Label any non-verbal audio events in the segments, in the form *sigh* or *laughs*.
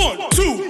One, two,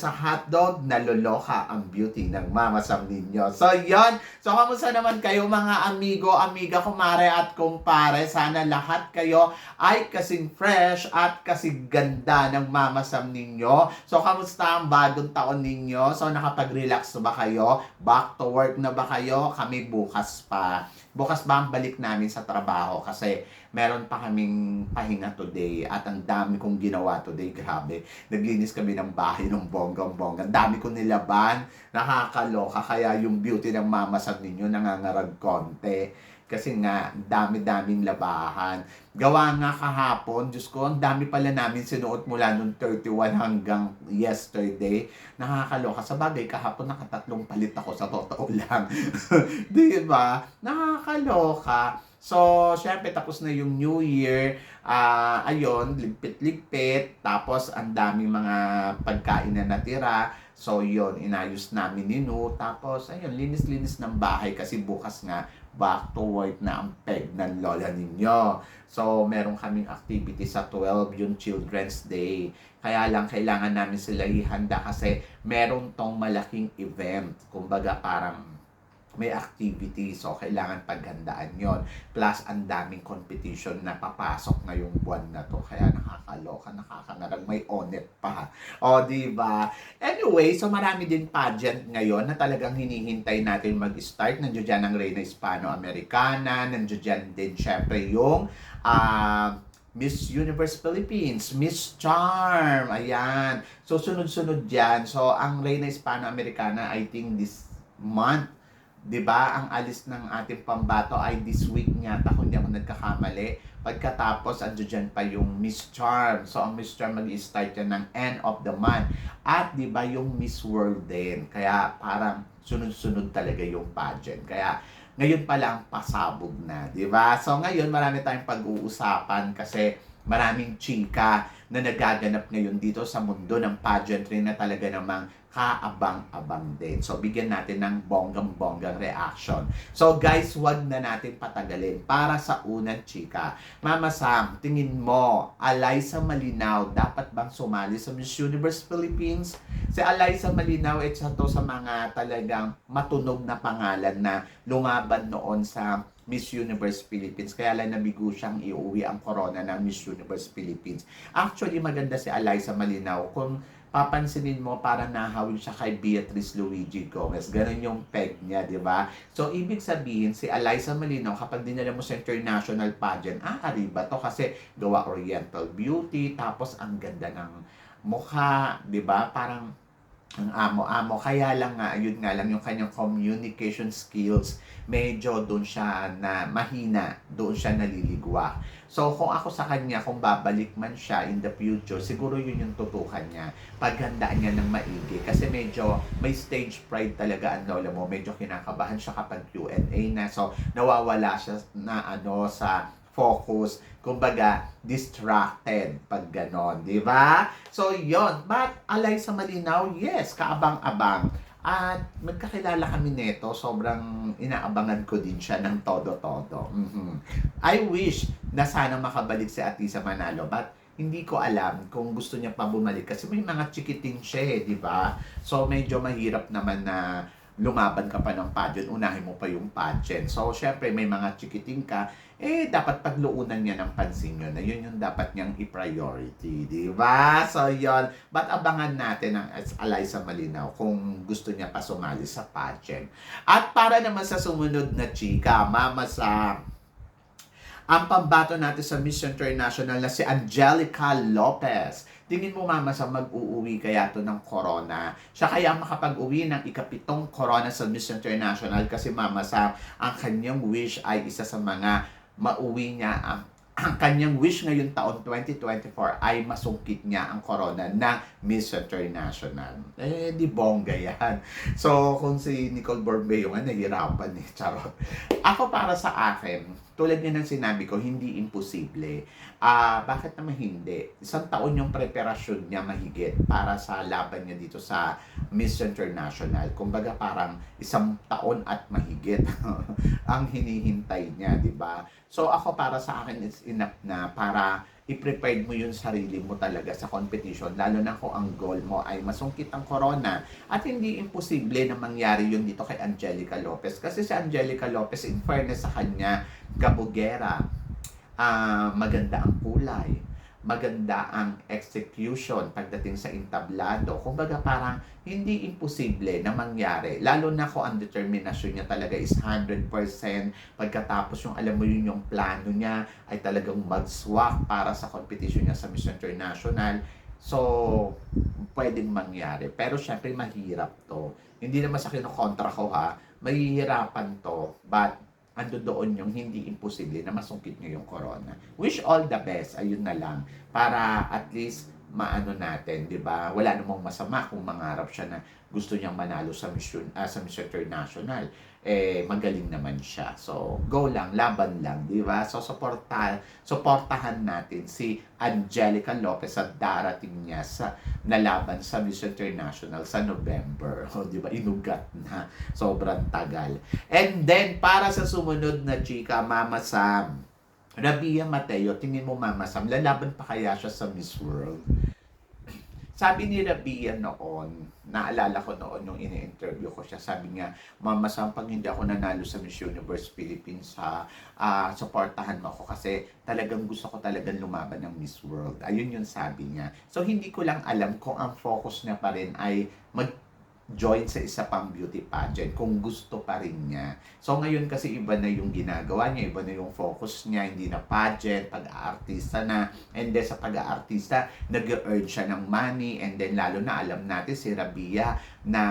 sa hotdog, naloloka ang beauty ng Mama Sam ninyo. So, yon So, kamusta naman kayo mga amigo, amiga, kumare at kumpare? Sana lahat kayo ay kasing fresh at kasing ganda ng Mama Sam ninyo. So, kamusta ang bagong taon ninyo? So, nakapag-relax na ba kayo? Back to work na ba kayo? Kami bukas pa. Bukas ba ang balik namin sa trabaho? Kasi meron pa kaming pahinga today at ang dami kong ginawa today. Grabe. Naglinis kami ng bahay ng bonggang-bongga. Ang dami kong nilaban. Nakakaloka. Kaya yung beauty ng mamasag ninyo nangangarag konti. Kasi nga, dami-daming labahan. Gawa nga kahapon, Diyos ko, ang dami pala namin sinuot mula nung 31 hanggang yesterday. Nakakaloka. Sa bagay, kahapon nakatatlong palit ako sa totoo lang. *laughs* Di ba? Nakakaloka. So, syempre, tapos na yung New Year. Ah, ayun, ligpit-ligpit. Tapos, ang daming mga pagkain na natira. So, yun, inayos namin ni Nu. Tapos, ayun, linis-linis ng bahay kasi bukas nga, back to work na ang peg ng lola ninyo. So, meron kaming activity sa 12, yung Children's Day. Kaya lang, kailangan namin sila ihanda kasi meron tong malaking event. Kumbaga, parang may activity. So, kailangan paghandaan yon Plus, ang daming competition na papasok ngayong buwan na to. Kaya nakakaloka, nakakangarag. May onet pa. O, di ba? Anyway, so marami din pageant ngayon na talagang hinihintay natin mag-start. Nandiyo dyan ang Reina Hispano-Americana. Nandiyo dyan din, syempre, yung ah, Miss Universe Philippines, Miss Charm, ayan. So, sunod-sunod dyan. So, ang Reina Hispano-Americana, I think this month, 'di ba? Ang alis ng ating pambato ay this week niya, kung hindi ako nagkakamali. Pagkatapos, andyo dyan pa yung Miss Charm. So, ang Miss Charm mag-start yan ng end of the month. At, di ba, yung Miss World din. Kaya, parang sunod-sunod talaga yung pageant. Kaya, ngayon pa lang pasabog na, di ba? So, ngayon, marami tayong pag-uusapan kasi maraming chika na nagaganap ngayon dito sa mundo ng pageantry na talaga namang kaabang-abang din. So, bigyan natin ng bonggang-bonggang reaction. So, guys, wag na natin patagalin. Para sa unang chika, Mama Sam, tingin mo, Eliza Malinaw, dapat bang sumali sa Miss Universe Philippines? Si Eliza Malinaw, isa to sa mga talagang matunog na pangalan na lumaban noon sa Miss Universe Philippines. Kaya lang nabigo siyang iuwi ang corona ng Miss Universe Philippines. Actually, maganda si Eliza Malinaw. Kung papansinin mo para nahawin siya kay Beatrice Luigi Gomez. Ganun yung peg niya, di ba? So, ibig sabihin, si Eliza Malinaw, kapag dinala mo sa international pageant, ah, ariba to kasi gawa Oriental Beauty, tapos ang ganda ng mukha, di ba? Parang ang amo-amo. Kaya lang nga, yun nga lang yung kanyang communication skills, medyo doon siya na mahina, doon siya naliligwa. So, kung ako sa kanya, kung babalik man siya in the future, siguro yun yung tutukan niya. Paghandaan niya ng maigi. Kasi medyo may stage pride talaga ang lola mo. Medyo kinakabahan siya kapag Q&A na. So, nawawala siya na ano sa focus, kumbaga, distracted pag ganon, di ba? So, yon But, alay sa malinaw, yes, kaabang-abang. At magkakilala kami nito, sobrang inaabangan ko din siya ng todo-todo. Mhm. I wish na sana makabalik si Atisa Manalo, but hindi ko alam kung gusto niya pa bumalik kasi may mga chikiting siya eh, di ba? So medyo mahirap naman na lumaban ka pa ng pageant, unahin mo pa yung pageant. So, syempre, may mga chikiting ka, eh, dapat pagluunan niya ng pansin yun, na yun yung dapat niyang i-priority, di ba? So, yun. But abangan natin ang Eliza Malinaw kung gusto niya pa sumali sa pageant. At para naman sa sumunod na chika, Mama sa ang pambato natin sa Miss International na si Angelica Lopez. Tingin mo mama sa mag-uuwi kaya to ng corona. Siya kaya makapag-uwi ng ikapitong corona sa Miss International kasi mama sa ang kanyang wish ay isa sa mga mauwi niya ang ang kanyang wish ngayon taon 2024 ay masungkit niya ang corona ng Miss International. Eh, di bongga yan. So, kung si Nicole Borbeo nga, nahihirapan eh. Charot. Ako para sa akin, tulad nga ng sinabi ko, hindi imposible. Ah, bakit naman hindi? Isang taon yung preparasyon niya mahigit para sa laban niya dito sa Miss International. Kumbaga parang isang taon at mahigit *laughs* ang hinihintay niya, di ba? So ako para sa akin it's enough na para i-prepare mo yung sarili mo talaga sa competition. Lalo na kung ang goal mo ay masungkit ang corona. At hindi imposible na mangyari yun dito kay Angelica Lopez. Kasi si Angelica Lopez in fairness sa kanya kabugera ah maganda ang kulay maganda ang execution pagdating sa entablado. Kumbaga parang hindi imposible na mangyari. Lalo na kung ang determinasyon niya talaga is 100% pagkatapos yung alam mo yun yung plano niya ay talagang mag-swak para sa competition niya sa Miss International. So, pwedeng mangyari. Pero syempre mahirap to. Hindi naman sa kinokontra ko ha. Mahihirapan to. But ando doon yung hindi imposible na masungkit niyo yung corona. Wish all the best, ayun na lang, para at least maano natin, 'di ba? Wala namang masama kung mangarap siya na gusto niyang manalo sa mission ah, sa Miss International. Eh magaling naman siya. So, go lang, laban lang, 'di ba? So suporta suportahan natin si Angelica Lopez sa darating niya sa nalaban sa Miss International sa November. *laughs* O, 'di ba? Inugat na. Sobrang tagal. And then para sa sumunod na chika, Mama Sam, Rabia Mateo, tingin mo Mama Sam, lalaban pa kaya siya sa Miss World? Sabi ni Rabia noon, naalala ko noon nung ini-interview ko siya, sabi niya, Mama Sam, pag hindi ako nanalo sa Miss Universe Philippines, ha, ah, supportahan mo ako kasi talagang gusto ko talagang lumaban ng Miss World. Ayun yung sabi niya. So, hindi ko lang alam kung ang focus niya pa rin ay mag join sa isa pang beauty pageant kung gusto pa rin niya. So ngayon kasi iba na yung ginagawa niya, iba na yung focus niya, hindi na pageant, pag-aartista na. And then sa pag-aartista, nag-earn siya ng money and then lalo na alam natin si Rabia na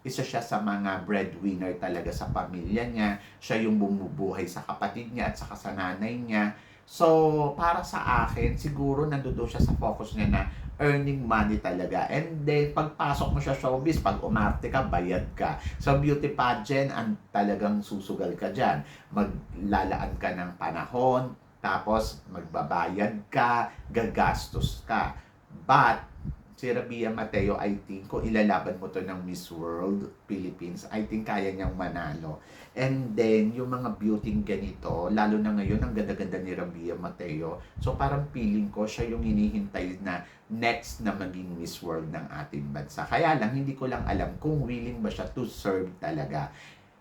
isa siya sa mga breadwinner talaga sa pamilya niya. Siya yung bumubuhay sa kapatid niya at sa nanay niya. So, para sa akin, siguro nandoon siya sa focus niya na earning money talaga. And then, pagpasok mo siya showbiz, pag umarte ka, bayad ka. Sa beauty pageant, ang talagang susugal ka dyan. Maglalaan ka ng panahon, tapos magbabayad ka, gagastos ka. But, si Rabia Mateo, I think, kung ilalaban mo to ng Miss World Philippines, I think kaya niyang manalo. And then, yung mga beauty ganito, lalo na ngayon, ang ganda-ganda ni Rabia Mateo. So, parang feeling ko, siya yung hinihintay na next na maging Miss World ng ating bansa. Kaya lang, hindi ko lang alam kung willing ba siya to serve talaga.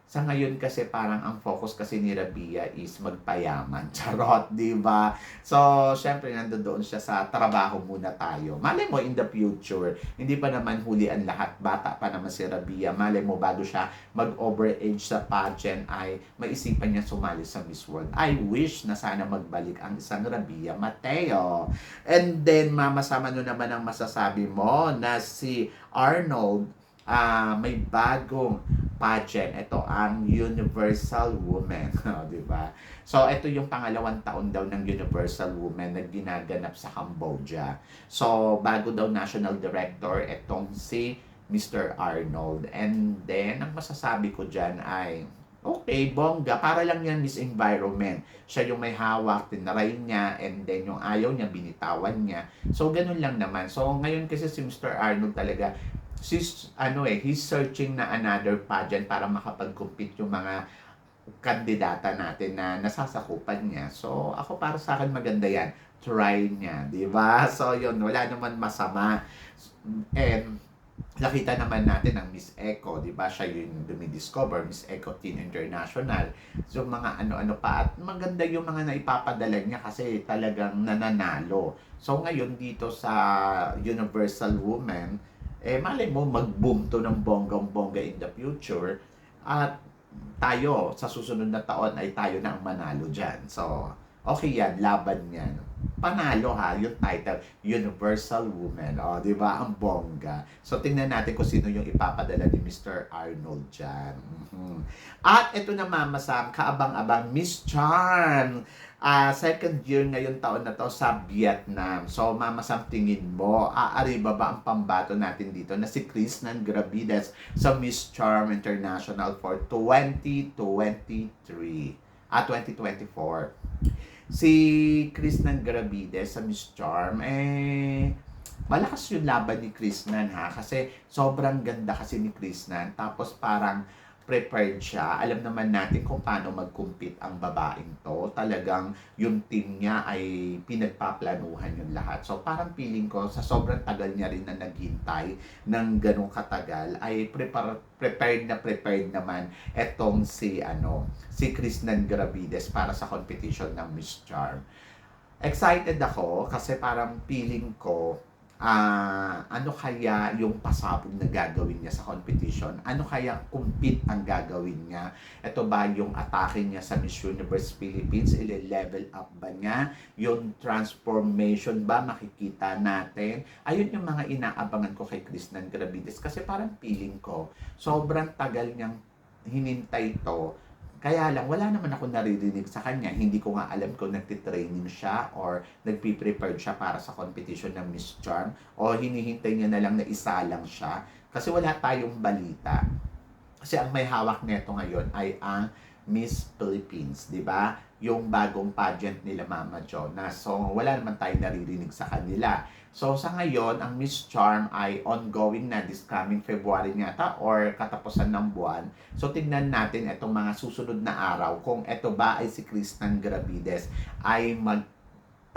Sa ngayon kasi parang ang focus kasi ni Rabia is magpayaman. *laughs* Charot, di ba? So, syempre nandoon siya sa trabaho muna tayo. Malay mo in the future, hindi pa naman huli ang lahat. Bata pa naman si Rabia. Malay mo bago siya mag-overage sa pageant ay maisipan niya sumali sa Miss World. I wish na sana magbalik ang isang Rabia Mateo. And then, mamasama no naman ang masasabi mo na si Arnold ah may bagong pageant. Ito ang Universal Woman, *laughs* oh, 'di ba? So ito yung pangalawang taon daw ng Universal Woman na ginaganap sa Cambodia. So bago daw national director itong si Mr. Arnold. And then ang masasabi ko diyan ay Okay, bongga. Para lang yan Miss Environment. Siya yung may hawak, tinaray niya, and then yung ayaw niya, binitawan niya. So, ganun lang naman. So, ngayon kasi si Mr. Arnold talaga, sis, ano eh, he's searching na another pageant para makapag-compete yung mga kandidata natin na nasasakupan niya. So, ako para sa akin maganda yan. Try niya, di ba? *laughs* So, yun, wala naman masama. And, nakita naman natin ang Miss Eco, di ba? Siya yung dumidiscover, Miss Eco Teen International. So, mga ano-ano pa. At maganda yung mga naipapadala niya kasi talagang nananalo. So, ngayon dito sa Universal Woman, eh, malay mo, mag-boom to ng bonggang-bongga in the future. At tayo, sa susunod na taon ay tayo na ang manalo dyan. So, Okay yan, laban yan. Panalo ha, yung title, Universal Woman. O, di ba? Ang bongga. So, tingnan natin kung sino yung ipapadala ni Mr. Arnold dyan. Mhm. At ito na Mama Sam, kaabang-abang, Miss Charm. Ah, second year ngayon taon na to sa Vietnam. So, Mama Sam, tingin mo, aari ba ba ang pambato natin dito na si Chris Nan Gravides sa Miss Charm International for 2023 at 2024. Si Chris Nan Gravides sa Miss Charm, eh, malakas yung laban ni Chris ha, kasi sobrang ganda kasi ni Chris. Tapos parang prepared siya. Alam naman natin kung paano mag-compete ang babaeng to. Talagang yung team niya ay pinagpaplanuhan yung lahat. So parang feeling ko sa sobrang tagal niya rin na naghintay ng ganong katagal ay prepar- prepared na prepared naman etong si ano si Kristen Gravides para sa competition ng Miss Charm. Excited ako kasi parang feeling ko ah ano kaya yung pasabog na gagawin niya sa competition? Ano kaya compete ang gagawin niya? Ito ba yung atake niya sa Miss Universe Philippines? Ile-level up ba niya? Yung transformation ba makikita natin? Ayun yung mga inaabangan ko kay Kristen Gravides kasi parang feeling ko sobrang tagal niyang hinintay to kaya lang, wala naman ako naririnig sa kanya. Hindi ko nga alam kung nagtitraining siya or nagpiprepare siya para sa competition ng Miss Charm o hinihintay niya na lang na isa lang siya. Kasi wala tayong balita. Kasi ang may hawak nito ngayon ay ang Miss Philippines, di ba? Yung bagong pageant nila Mama Jonah. So, wala naman tayong naririnig sa kanila. So, sa ngayon, ang Miss Charm ay ongoing na this coming February yata or katapusan ng buwan. So, tignan natin itong mga susunod na araw kung ito ba ay si Kristen Gravides ay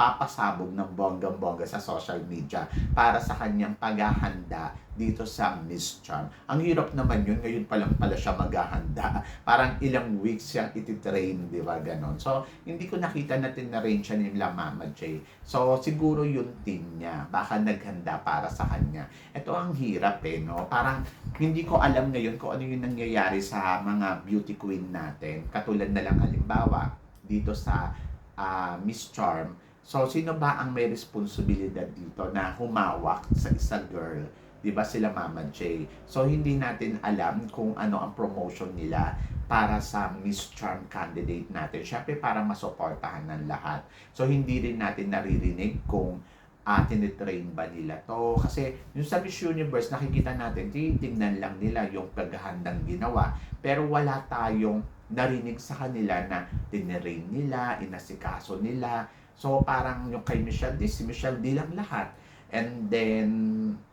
magpapasabog ng bonggang-bongga sa social media para sa kanyang paghahanda dito sa Miss Charm. Ang hirap naman yun, ngayon pa lang pala siya maghahanda. *laughs* Parang ilang weeks siyang ititrain, di ba, ganon. So, hindi ko nakita na tinarain siya nila Mama J. So, siguro yung team niya, baka naghanda para sa kanya. Ito ang hirap eh, no? Parang hindi ko alam ngayon kung ano yung nangyayari sa mga beauty queen natin. Katulad na lang halimbawa, dito sa ah, Miss Charm. So, sino ba ang may responsibilidad dito na humawak sa isang girl? 'di ba sila Mama J. So hindi natin alam kung ano ang promotion nila para sa Miss Charm candidate natin. Syempre para masuportahan ng lahat. So hindi rin natin naririnig kung uh, tinitrain ba nila to. Kasi yung sa Miss Universe, nakikita natin, titignan lang nila yung paghahandang ginawa. Pero wala tayong narinig sa kanila na tinirain nila, inasikaso nila. So parang yung kay Michelle D, si Michelle D lang lahat. And then,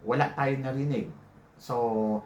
wala tayong narinig. So,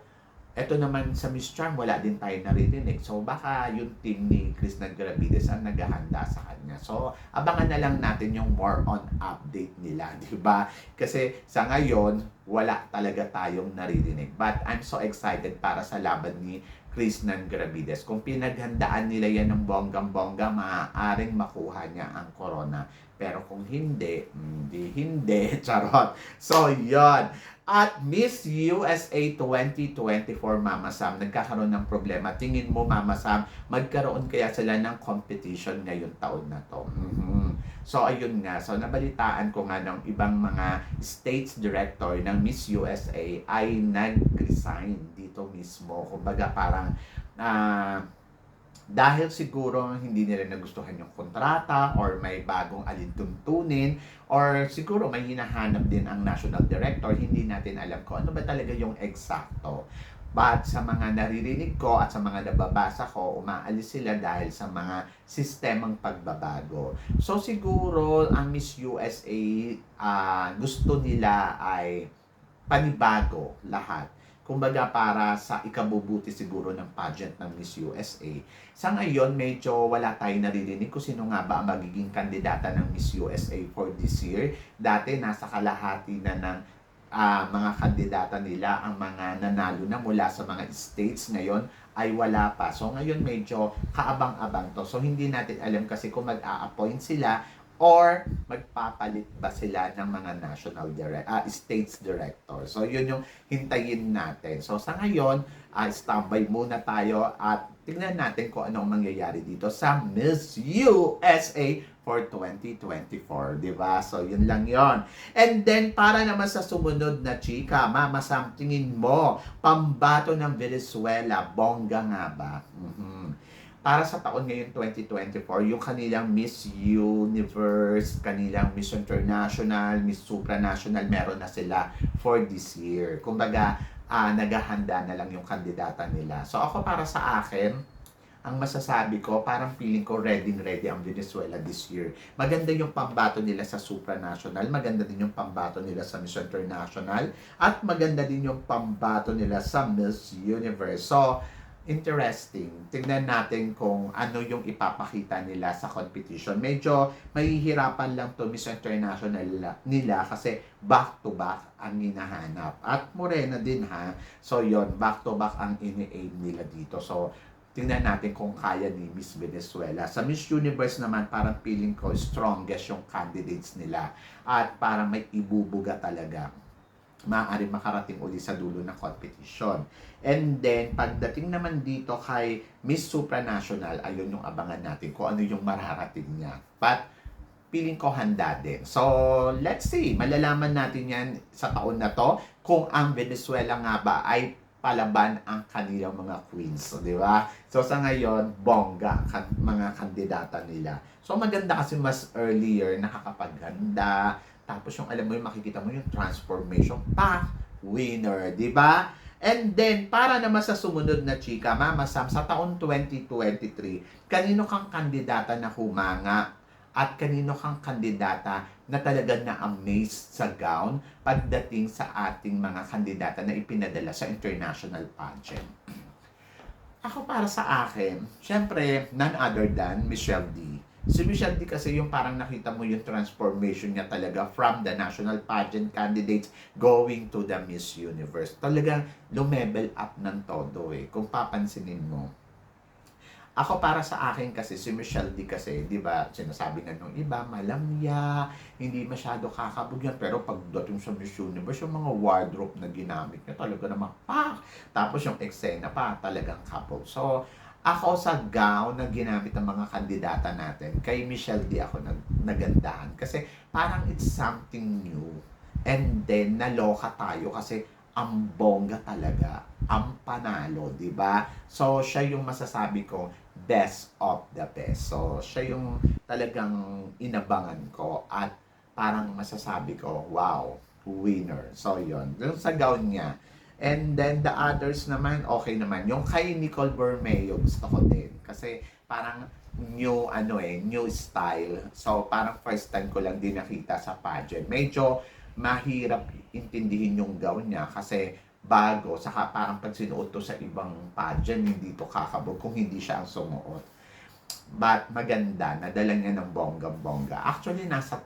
eto naman sa Miss Charm, wala din tayo naririnig. So, baka yung team ni Chris Gravides ang naghahanda sa kanya. So, abangan na lang natin yung more on update nila, *laughs* di ba? Kasi sa ngayon, wala talaga tayong naririnig. But I'm so excited para sa laban ni Chris Gravides. Kung pinaghandaan nila yan ng bonggang-bongga, maaaring makuha niya ang corona. Pero kung hindi, hindi, hindi. *laughs* Charot. So, yon At Miss USA 2024, Mama Sam, nagkakaroon ng problema. Tingin mo, Mama Sam, magkaroon kaya sila ng competition ngayon taon na to. Mhm. So, ayun nga. So, nabalitaan ko nga ng ibang mga states director ng Miss USA ay nag-resign dito mismo. Kumbaga, parang uh, dahil siguro hindi nila nagustuhan yung kontrata or may bagong alintuntunin or siguro may hinahanap din ang national director, hindi natin alam ko ano ba talaga yung eksakto. But sa mga naririnig ko at sa mga nababasa ko, umaalis sila dahil sa mga sistemang pagbabago. So siguro ang Miss USA uh, gusto nila ay panibago lahat kumbaga para sa ikabubuti siguro ng pageant ng Miss USA. Sa ngayon, medyo wala tayong naririnig kung sino nga ba ang magiging kandidata ng Miss USA for this year. Dati, nasa kalahati na ng uh, mga kandidata nila ang mga nanalo na mula sa mga states ngayon ay wala pa. So ngayon medyo kaabang-abang to. So hindi natin alam kasi kung mag-a-appoint sila or magpapalit ba sila ng mga national direct ah, states director. So yun yung hintayin natin. So sa ngayon, ah, standby muna tayo at tingnan natin kung anong mangyayari dito sa Miss USA for 2024, di ba? So yun lang yon. And then para naman sa sumunod na chika, Mama Sam, tingin mo, pambato ng Venezuela, bongga nga ba? Mhm para sa taon ngayon 2024, yung kanilang Miss Universe, kanilang Miss International, Miss Supranational, meron na sila for this year. Kumbaga, ah naghahanda na lang yung kandidata nila. So ako para sa akin, ang masasabi ko, parang feeling ko ready ready ang Venezuela this year. Maganda yung pambato nila sa supranational, maganda din yung pambato nila sa Miss International, at maganda din yung pambato nila sa Miss Universe. So, interesting. Tingnan natin kung ano yung ipapakita nila sa competition. Medyo mahihirapan lang to Miss International nila, kasi back to back ang hinahanap. At Morena din ha. So yon back to back ang ini-aim nila dito. So tingnan natin kung kaya ni Miss Venezuela. Sa Miss Universe naman, parang feeling ko strongest yung candidates nila. At parang may ibubuga talaga maaari makarating uli sa dulo ng competition. And then, pagdating naman dito kay Miss Supranational, ayun yung abangan natin kung ano yung mararating niya. But, feeling ko handa din. So, let's see. Malalaman natin yan sa taon na to kung ang Venezuela nga ba ay palaban ang kanilang mga queens. So, di ba? So, sa ngayon, bongga kan mga kandidata nila. So, maganda kasi mas earlier nakakapaghanda, tapos yung alam mo yung makikita mo yung transformation path winner, di ba? And then, para naman sa sumunod na chika, Mama Sam, sa taon 2023, kanino kang kandidata na humanga at kanino kang kandidata na talaga na-amaze sa gown pagdating sa ating mga kandidata na ipinadala sa international pageant. Ako para sa akin, syempre, none other than Michelle D. Si Michelle D kasi yung parang nakita mo yung transformation niya talaga from the national pageant candidates going to the Miss Universe. Talagang lumevel up ng todo eh. Kung papansinin mo. Ako para sa akin kasi si Michelle D kasi, 'di ba, sinasabi na nung iba, malamya, hindi masyado kakabugyan, pero pagdating sa Miss Universe, yung mga wardrobe na ginamit niya talaga naman, pak! Tapos yung eksena pa, talagang couple. So, ako sa gown na ginamit ng mga kandidata natin, kay Michelle D ako nag nagandahan. Kasi parang it's something new. And then, naloka tayo kasi ang bongga talaga, ang panalo, di ba? So, siya yung masasabi ko, best of the best. So, siya yung talagang inabangan ko at parang masasabi ko, wow, winner. So, yon Yung sa gown niya, And then the others naman, okay naman. Yung kay Nicole Bermeo, gusto ko din. Kasi parang new ano eh, new style. So parang first time ko lang din nakita sa pageant. Medyo mahirap intindihin yung gown niya kasi bago, saka parang pag sinuot to sa ibang pageant, hindi to kakabog kung hindi siya ang sumuot. But maganda, nadala niya ng bongga-bongga. Actually, nasa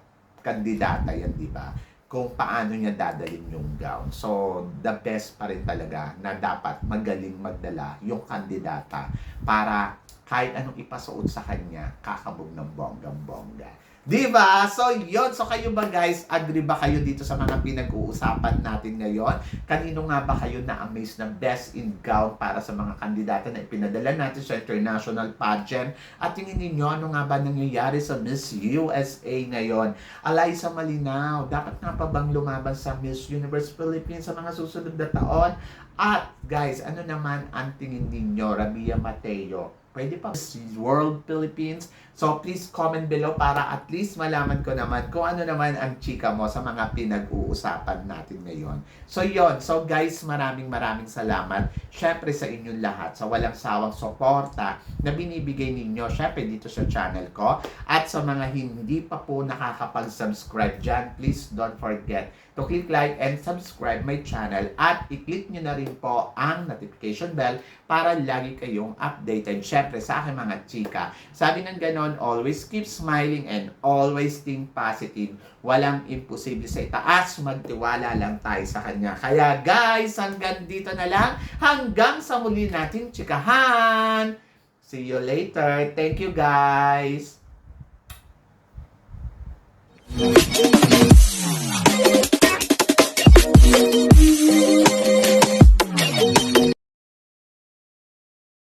kandidata yan, di ba? Kung paano niya dadalhin yung gown. So, the best pa rin talaga na dapat magaling magdala yung kandidata para kahit anong ipasuot sa kanya, kakabog ng bonggang-bongga. Di ba? So, yon So, kayo ba guys, agree ba kayo dito sa mga pinag-uusapan natin ngayon? Kanino nga ba kayo na-amaze na best in gown para sa mga kandidata na ipinadala natin sa international pageant? At tingin ninyo, ano nga ba nangyayari sa Miss USA ngayon? Alay sa malinaw, dapat nga pa bang lumaban sa Miss Universe Philippines sa mga susunod na taon? At guys, ano naman ang tingin ninyo, Rabia Mateo? Pwede pa World Philippines. So please comment below para at least malaman ko naman kung ano naman ang chika mo sa mga pinag-uusapan natin ngayon. So yon So guys, maraming maraming salamat. Syempre sa inyong lahat sa walang sawang suporta na binibigay ninyo syempre dito sa channel ko. At sa mga hindi pa po nakakapag-subscribe dyan, please don't forget to click like and subscribe my channel at i-click nyo na rin po ang notification bell para lagi kayong updated. Syempre sa aking mga chika. Sabi ng ganon, ganon, always keep smiling and always think positive. Walang imposible sa itaas, magtiwala lang tayo sa Kanya. Kaya guys, hanggang dito na lang. Hanggang sa muli natin tsikahan. See you later. Thank you guys. Thank you.